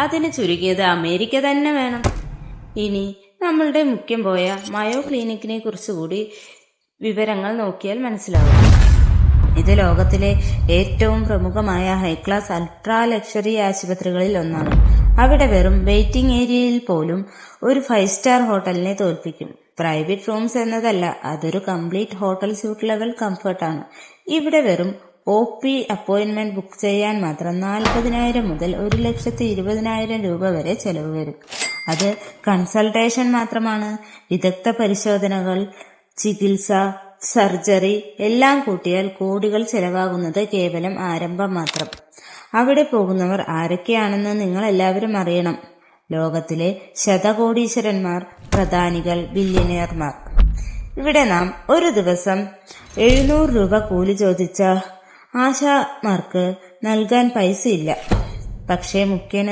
അതിന് ചുരുങ്ങിയത് അമേരിക്ക തന്നെ വേണം. ഇനി നമ്മളുടെ മുഖ്യം പോയ മയോ ക്ലിനിക്കിനെ കുറിച്ചുകൂടി വിവരങ്ങൾ നോക്കിയാൽ മനസ്സിലാവും. ഇത് ലോകത്തിലെ ഏറ്റവും പ്രമുഖമായ ഹൈ ക്ലാസ് അൾട്രാ ലക്ഷറി ആശുപത്രികളിൽ ഒന്നാണ്. അവിടെ വെറും വെയിറ്റിംഗ് ഏരിയയിൽ പോലും ഒരു ഫൈവ് സ്റ്റാർ ഹോട്ടലിനെ തോൽപ്പിക്കും. പ്രൈവറ്റ് റൂംസ് എന്നതല്ല അതൊരു കംപ്ലീറ്റ് ഹോട്ടൽ സ്യൂട്ട് ലെവൽ കംഫർട്ടാണ് ഇവിടെ വെറും ഒ പി അപ്പോയിന്റ്മെന്റ് ബുക്ക് ചെയ്യാൻ മാത്രം നാൽപ്പതിനായിരം മുതൽ ഒരു ലക്ഷത്തി ഇരുപതിനായിരം രൂപ വരെ ചെലവ് വരും. അത് കൺസൾട്ടേഷൻ മാത്രമാണ്. വിദഗ്ധ പരിശോധനകൾ ചികിത്സ സർജറി എല്ലാം കൂട്ടിയാൽ കോടികൾ ചെലവാകുന്നത് കേവലം ആരംഭം മാത്രം. അവിടെ പോകുന്നവർ ആരൊക്കെയാണെന്ന് നിങ്ങൾ എല്ലാവരും അറിയണം. ലോകത്തിലെ ശതകോടീശ്വരന്മാർ പ്രധാനികൾ ബില്യനിയർമാർ ഇവിടെ നാം ഒരു ദിവസം എഴുന്നൂറ് രൂപ കൂലി ചോദിച്ച ആശാമാർക്ക് നൽകാൻ പൈസയില്ല. പക്ഷേ മുഖ്യന്